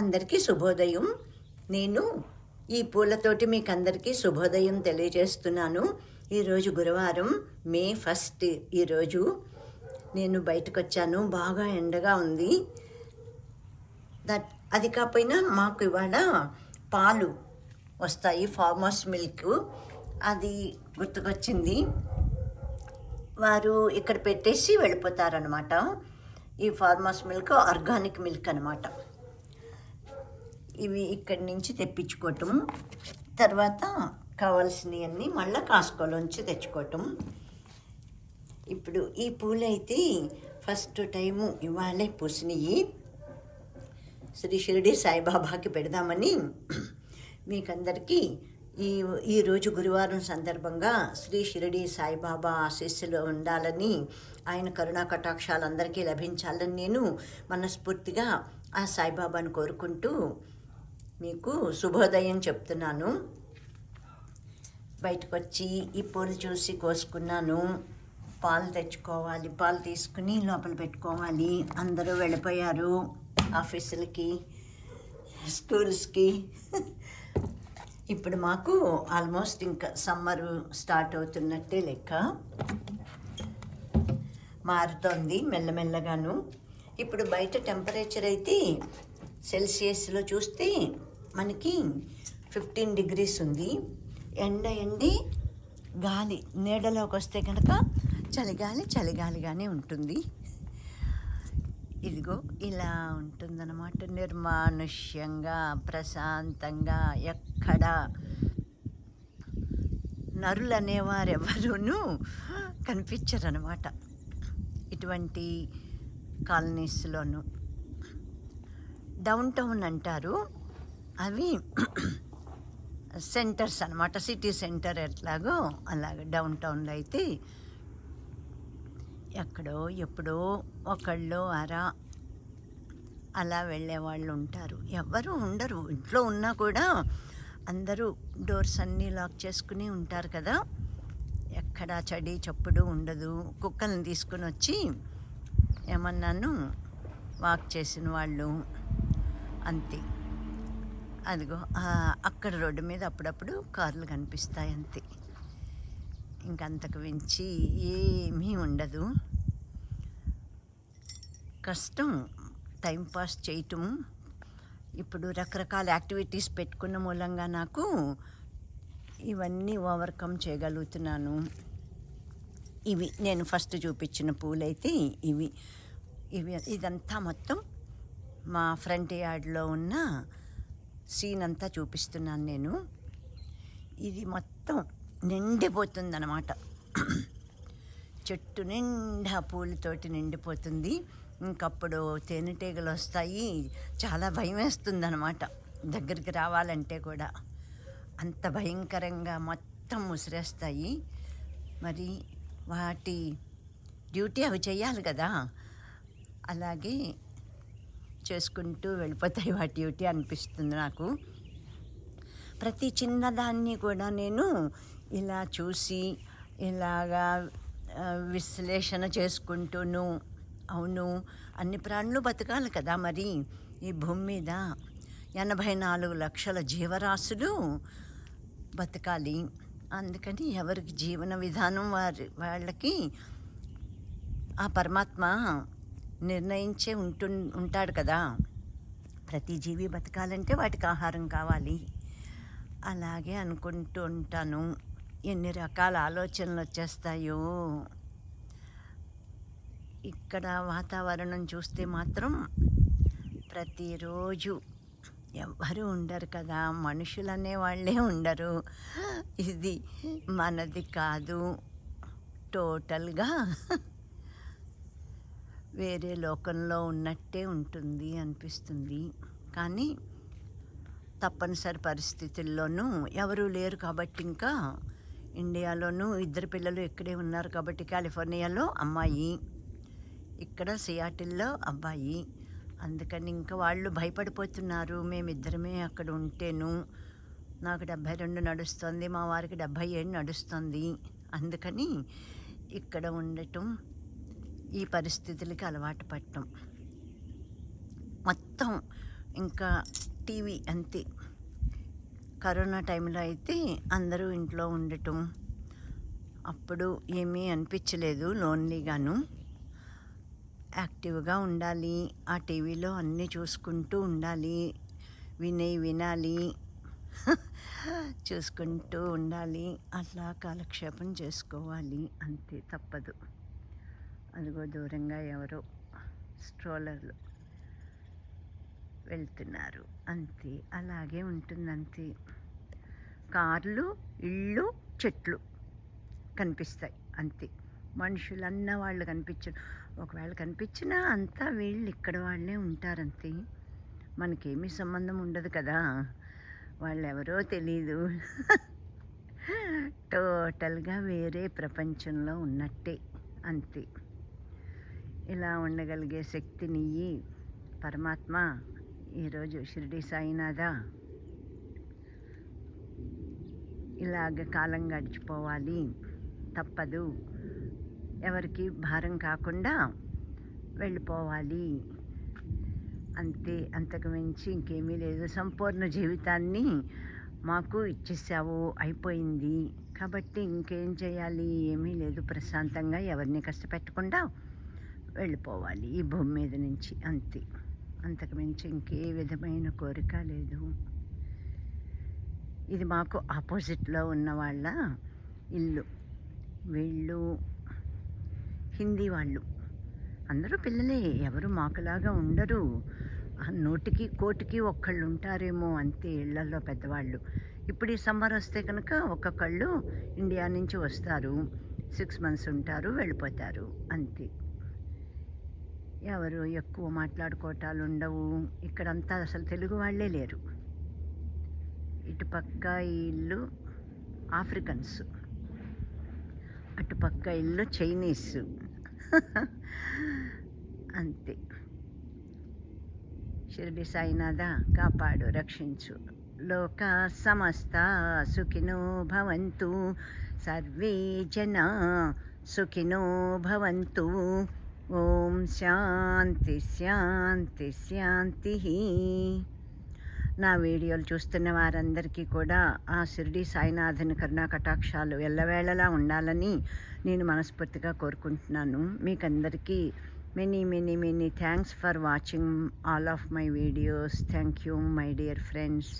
అందరికీ శుభోదయం. నేను ఈ పూలతోటి మీకు అందరికీ శుభోదయం తెలియజేస్తున్నాను. ఈరోజు గురువారం మే ఫస్ట్ ఈరోజు నేను బయటకు వచ్చాను బాగా ఎండగా ఉంది. దట్ అది కాకపోయినా మాకు ఇవాళ పాలు వస్తాయి ఫార్మర్స్ మిల్క్. అది గుర్తుకొచ్చింది. వారు ఇక్కడ పెట్టేసి వెళ్ళిపోతారనమాట ఈ ఫార్మర్స్ మిల్క్ ఆర్గానిక్ మిల్క్ అనమాట ఇవి ఇక్కడి నుంచి తెప్పించుకోవటం. తర్వాత కావాల్సినవన్నీ మళ్ళీ కాసుకోలోంచి తెచ్చుకోవటం. ఇప్పుడు ఈ పూలైతే ఫస్ట్ టైము ఇవాళే పూసినవి శ్రీ షిరిడి సాయిబాబాకి పెడదామని మీకందరికీ ఈ ఈరోజు గురువారం సందర్భంగా శ్రీ షిరిడి సాయిబాబా ఆశీస్సులు ఉండాలని ఆయన కరుణా కటాక్షాలు అందరికీ లభించాలని నేను మనస్ఫూర్తిగా ఆ సాయిబాబాను కోరుకుంటూ మీకు శుభోదయం చెప్తున్నాను. బయటకు వచ్చి ఈ పూలు చూసి కోసుకున్నాను. పాలు తెచ్చుకోవాలి పాలు తీసుకుని లోపల పెట్టుకోవాలి. అందరూ వెళ్ళిపోయారు ఆఫీసులకి స్కూల్స్కి. ఇప్పుడు మాకు ఆల్మోస్ట్ ఇంకా సమ్మర్ స్టార్ట్ అవుతున్నట్టే లెక్క. మారుతోంది మెల్లమెల్లగాను. ఇప్పుడు బయట టెంపరేచర్ అయితే సెల్సియస్లో చూస్తే మనకి ఫిఫ్టీన్ డిగ్రీస్ ఉంది. ఎండ ఎండి గాలి నీడలోకి వస్తే కనుక చలిగాలి చలిగాలిగానే ఉంటుంది. ఇదిగో ఇలా ఉంటుందన్నమాట. నిర్మానుష్యంగా ప్రశాంతంగా ఎక్కడ నరులు అనేవారు ఎవరును కనిపించరనమాట ఇటువంటి కాలనీస్లోనూ. డౌన్ టౌన్ అంటారు. అవి సెంటర్స్ అనమాట సిటీ సెంటర్ ఎట్లాగో అలాగ డౌన్ టౌన్లో అయితే ఎక్కడో ఎప్పుడో ఒకళ్ళు అరా అలా వెళ్ళే వాళ్ళు ఉంటారు. ఎవ్వరూ ఉండరు. ఇంట్లో ఉన్నా కూడా అందరూ డోర్స్ అన్నీ లాక్ చేసుకుని ఉంటారు కదా. ఎక్కడ చడి చప్పుడు ఉండదు. కుక్కల్ని తీసుకుని వచ్చి ఏమన్నాను? వాక్ చేసిన వాళ్ళు అంతే. అదిగో అక్కడ రోడ్డు మీద అప్పుడప్పుడు కార్లు కనిపిస్తాయి అంతే. ఇంకంతకు మించి ఏమీ ఉండదు. కష్టం టైంపాస్ చేయటం. ఇప్పుడు రకరకాల యాక్టివిటీస్ పెట్టుకున్న మూలంగా నాకు ఇవన్నీ ఓవర్కమ్ చేయగలుగుతున్నాను. ఇవి నేను ఫస్ట్ చూపించిన పూలైతే ఇవి. ఇవి ఇదంతా మొత్తం మా ఫ్రంట్ యార్డ్లో ఉన్న సీన్ అంతా చూపిస్తున్నాను నేను. ఇది మొత్తం నిండిపోతుందన్నమాట. చెట్టు నిండా పూలతోటి నిండిపోతుంది. ఇంకప్పుడు తేనెటీగలు వస్తాయి. చాలా భయం వేస్తుంది అనమాట దగ్గరికి రావాలంటే కూడా. అంత భయంకరంగా మొత్తం ముసిరేస్తాయి. మరి వాటి డ్యూటీ అవి చేయాలి కదా. అలాగే చేసుకుంటూ వెళ్ళిపోతాయి వాటి ఇవి అనిపిస్తుంది నాకు. ప్రతి చిన్నదాన్ని కూడా నేను ఇలా చూసి ఇలాగా విశ్లేషణ చేసుకుంటూను అవును అన్ని ప్రాణులు బతకాలి కదా మరి. ఈ భూమి మీద ఎనభై నాలుగు లక్షల జీవరాశులు బతకాలి. అందుకని ఎవరికి జీవన విధానం వారి వాళ్ళకి ఆ పరమాత్మ నిర్ణయించే ఉంటు ఉంటాడు కదా. ప్రతి జీవి బతకాలంటే వాటికి ఆహారం కావాలి. అలాగే అనుకుంటూ ఉంటాను. ఎన్ని రకాల ఆలోచనలు వచ్చేస్తాయో. ఇక్కడ వాతావరణం చూస్తే మాత్రం ప్రతిరోజు ఎవ్వరూ ఉండరు కదా. మనుషులు అనేవాళ్ళే ఉండరు. ఇది మనది కాదు. టోటల్గా వేరే లోకంలో ఉన్నట్టే ఉంటుంది అనిపిస్తుంది. కానీ తప్పనిసరి పరిస్థితుల్లోనూ ఎవరూ లేరు కాబట్టి ఇంకా ఇండియాలోనూ ఇద్దరు పిల్లలు ఇక్కడే ఉన్నారు కాబట్టి కాలిఫోర్నియాలో అమ్మాయి ఇక్కడ సియాటిల్లో అబ్బాయి. అందుకని ఇంకా వాళ్ళు భయపడిపోతున్నారు. మేమిద్దరమే అక్కడ ఉంటేను నాకు డెబ్భై రెండు నడుస్తుంది మా వారికి డెబ్భై ఏడు నడుస్తుంది. అందుకని ఇక్కడ ఉండటం ఈ పరిస్థితులకి అలవాటు పడటం మొత్తం ఇంకా టీవీ అంతే. కరోనా టైంలో అయితే అందరూ ఇంట్లో ఉండటం అప్పుడు ఏమీ అనిపించలేదు లోన్లీగాను. యాక్టివ్గా ఉండాలి ఆ టీవీలో అన్నీ చూసుకుంటూ ఉండాలి విని వినాలి చూసుకుంటూ ఉండాలి అట్లా కాలక్షేపం చేసుకోవాలి అంతే తప్పదు. అదిగో దూరంగా ఎవరో స్ట్రోలర్లు వెళ్తున్నారు. అంతే అలాగే ఉంటుంది అంతే కార్లు ఇళ్ళు చెట్లు కనిపిస్తాయి అంతే. మనుషులు అన్న వాళ్ళు కనిపించరు ఒకవేళ కనిపించినా అంతా వీళ్ళు ఇక్కడ వాళ్ళే ఉంటారంతే. మనకేమీ సంబంధం ఉండదు కదా. వాళ్ళు ఎవరో తెలీదు. టోటల్గా వేరే ప్రపంచంలో ఉన్నట్టే అంతే. ఇలా ఉండగలిగే శక్తినియ్యి పరమాత్మ ఈరోజు షిరిడి సాయినాథ ఇలాగ కాలం గడిచిపోవాలి. తప్పదు. ఎవరికి భారం కాకుండా వెళ్ళిపోవాలి. అంతే అంతకు మించి ఇంకేమీ లేదు. సంపూర్ణ జీవితాన్ని మాకు ఇచ్చేసావు. అయిపోయింది. కాబట్టి ఇంకేం చేయాలి? ఏమీ లేదు. ప్రశాంతంగా ఎవరిని కష్టపెట్టకుండా వెళ్ళిపోవాలి ఈ భూమి మీద నుంచి అంతే. అంతకు మించి ఇంకే విధమైన కోరిక లేదు. ఇది మాకు ఆపోజిట్లో ఉన్న వాళ్ళ ఇల్లు. వీళ్ళు హిందీ వాళ్ళు. అందరూ పిల్లలే ఎవరు మాకులాగా ఉండరు. నోటికి నూటికి కోటికి ఒక్కళ్ళు ఉంటారేమో అంతే ఇళ్ళలో పెద్దవాళ్ళు. ఇప్పుడు ఈ సమ్మర్ వస్తే కనుక ఒక్కొక్కళ్ళు ఇండియా నుంచి వస్తారు. సిక్స్ మంత్స్ ఉంటారు వెళ్ళిపోతారు. అంతే. ఎవరు ఎక్కువ మాట్లాడుకోవటాలు ఉండవు ఇక్కడంతా అసలు తెలుగు వాళ్ళే లేరు. ఇటుపక్క ఇల్లు ఆఫ్రికన్స్. అటుపక్క ఇల్లు చైనీస్. అంతే. షిరిడి సాయినాథ కాపాడు రక్షించు. లోక సమస్త సుఖినో భవంతు. సర్వే జన సుఖినో భవంతు. ఓం శాంతి శాంతి శాంతి. నా వీడియోలు చూస్తున్న వారందరికీ కూడా ఆ షిరిడి సాయినాథుని కరుణా కటాక్షాలు ఎల్లవేళలా ఉండాలని నేను మనస్ఫూర్తిగా కోరుకుంటున్నాను. మీకందరికీ many many many thanks for watching all of my videos. Thank you my dear friends.